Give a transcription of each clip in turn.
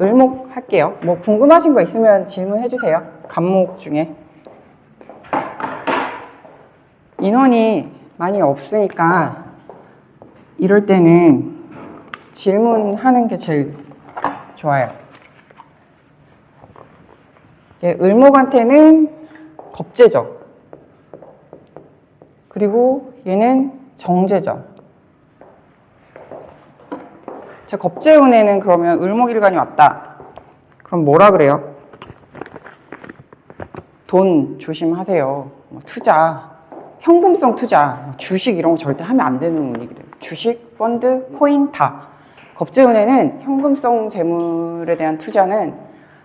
을목 할게요. 뭐 궁금하신 거 있으면 질문해 주세요. 간목 중에. 인원이 많이 없으니까 이럴 때는 질문하는 게 제일 좋아요. 예, 을목한테는 겁재죠. 그리고 얘는 정제죠. 제 겁재운에는 그러면 을목일간이 왔다. 그럼 뭐라 그래요? 돈 조심하세요. 뭐 투자, 현금성 투자, 뭐 주식 이런 거 절대 하면 안 되는 얘기들. 주식, 펀드, 코인 다. 겁재운에는 현금성 재물에 대한 투자는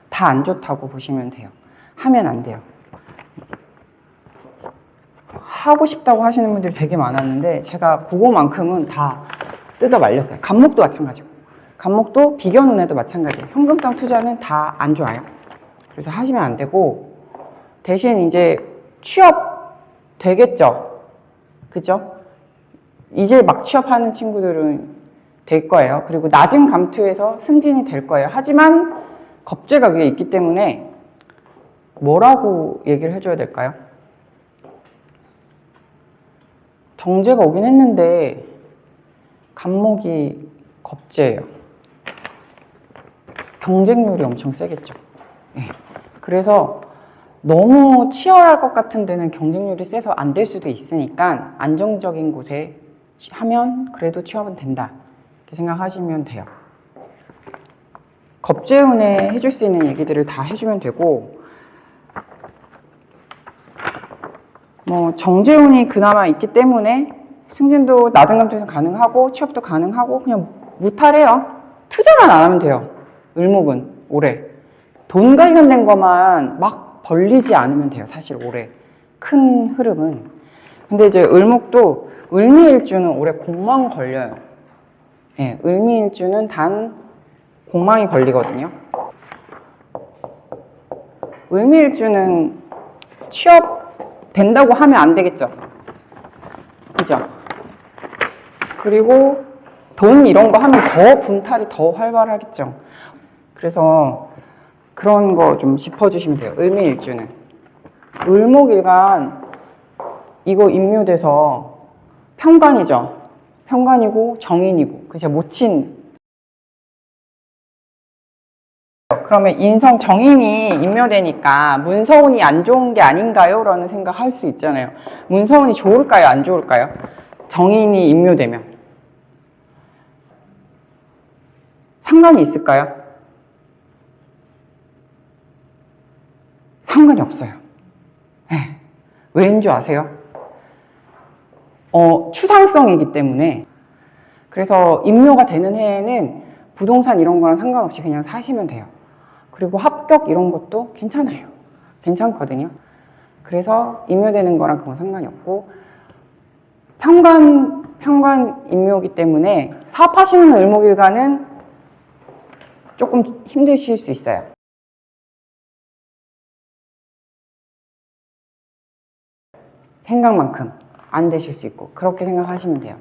다 안 좋다고 보시면 돼요. 하면 안 돼요. 하고 싶다고 하시는 분들이 되게 많았는데 제가 그거만큼은 다 뜯어 말렸어요. 간목도 마찬가지고. 간목도 비견운에도 마찬가지예요. 현금성 투자는 다 안 좋아요. 그래서 하시면 안 되고 대신 이제 취업 되겠죠. 그죠? 이제 막 취업하는 친구들은 될 거예요. 그리고 낮은 감투에서 승진이 될 거예요. 하지만 겁재가 위에 있기 때문에 뭐라고 얘기를 해줘야 될까요? 정제가 오긴 했는데 간목이 겁재예요. 경쟁률이 엄청 세겠죠. 예. 그래서 너무 치열할 것 같은 데는 경쟁률이 세서 안 될 수도 있으니까 안정적인 곳에 하면 그래도 취업은 된다. 이렇게 생각하시면 돼요. 겁재운에 해줄 수 있는 얘기들을 다 해주면 되고 뭐 정재운이 그나마 있기 때문에 승진도 낮은 감투에서 가능하고 취업도 가능하고 그냥 무탈해요. 투자만 안 하면 돼요. 을목은 올해 돈 관련된 것만 막 벌리지 않으면 돼요. 사실 올해 큰 흐름은. 근데 이제 을목도 을미일주는 올해 공망 걸려요. 예, 을미일주는 단 공망이 걸리거든요. 을미일주는 취업 된다고 하면 안 되겠죠. 그죠? 그리고 돈 이런 거 하면 더 분탈이 더 활발하겠죠. 그래서 그런 거 좀 짚어주시면 돼요. 을미일주는. 을목일간 이거 임묘돼서 평관이죠. 평관이고 정인이고 그죠 모친 그러면 인성 정인이 임묘되니까 문서운이 안 좋은 게 아닌가요? 라는 생각 할 수 있잖아요. 문서운이 좋을까요? 안 좋을까요? 정인이 임묘되면. 상관이 있을까요? 상관이 없어요. 네. 왜인 줄 아세요? 어, 추상성이기 때문에. 그래서 임묘가 되는 해에는 부동산 이런 거랑 상관없이 그냥 사시면 돼요. 그리고 합격 이런 것도 괜찮아요. 괜찮거든요. 그래서 임묘되는 거랑 그건 상관이 없고 평관 평관 임묘기 때문에 사업하시는 을목일가는 조금 힘드실 수 있어요. 생각만큼 안 되실 수 있고 그렇게 생각하시면 돼요.